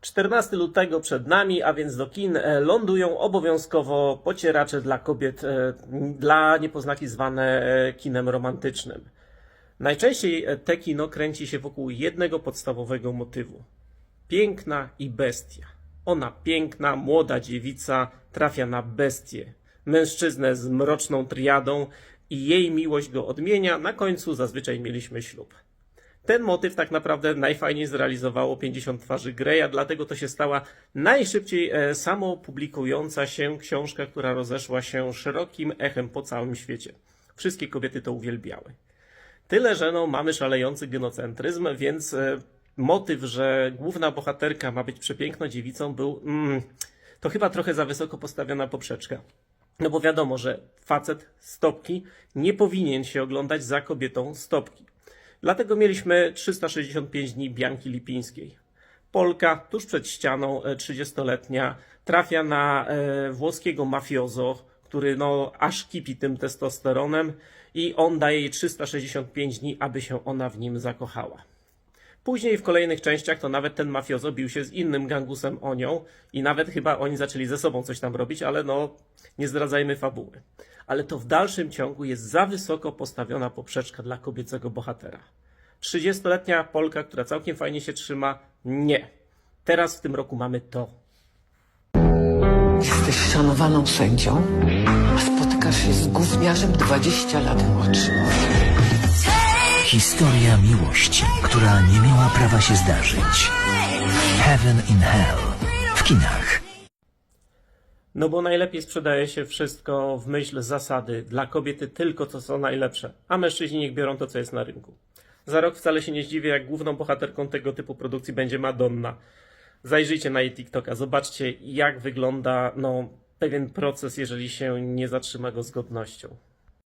14 lutego przed nami, a więc do kin e, lądują obowiązkowo pocieracze dla kobiet, e, dla niepoznaki zwane e, kinem romantycznym. Najczęściej te kino kręci się wokół jednego podstawowego motywu. Piękna i bestia. Ona piękna, młoda dziewica trafia na bestię. Mężczyznę z mroczną triadą i jej miłość go odmienia. Na końcu zazwyczaj mieliśmy ślub. Ten motyw tak naprawdę najfajniej zrealizowało 50 twarzy Greya, dlatego to się stała najszybciej e, samopublikująca się książka, która rozeszła się szerokim echem po całym świecie. Wszystkie kobiety to uwielbiały. Tyle, że no, mamy szalejący genocentryzm, więc e, motyw, że główna bohaterka ma być przepiękną dziewicą, był mm, to chyba trochę za wysoko postawiona poprzeczka. No bo wiadomo, że facet stopki nie powinien się oglądać za kobietą stopki. Dlatego mieliśmy 365 dni Bianki Lipińskiej. Polka tuż przed ścianą, e, 30-letnia, trafia na e, włoskiego mafiozo, który no aż kipi tym testosteronem i on daje jej 365 dni, aby się ona w nim zakochała. Później w kolejnych częściach to nawet ten mafiozo bił się z innym gangusem o nią i nawet chyba oni zaczęli ze sobą coś tam robić, ale no nie zdradzajmy fabuły. Ale to w dalszym ciągu jest za wysoko postawiona poprzeczka dla kobiecego bohatera. 30-letnia Polka, która całkiem fajnie się trzyma, nie. Teraz w tym roku mamy to. Jesteś szanowaną sędzią, a spotykasz się z gówniarzem 20 lat młodszym. Historia miłości, która nie miała prawa się zdarzyć. Heaven in Hell. W kinach. No bo najlepiej sprzedaje się wszystko w myśl zasady dla kobiety tylko to co najlepsze, a mężczyźni niech biorą to co jest na rynku. Za rok wcale się nie zdziwię, jak główną bohaterką tego typu produkcji będzie Madonna. Zajrzyjcie na jej TikToka, zobaczcie jak wygląda no, pewien proces, jeżeli się nie zatrzyma go z godnością.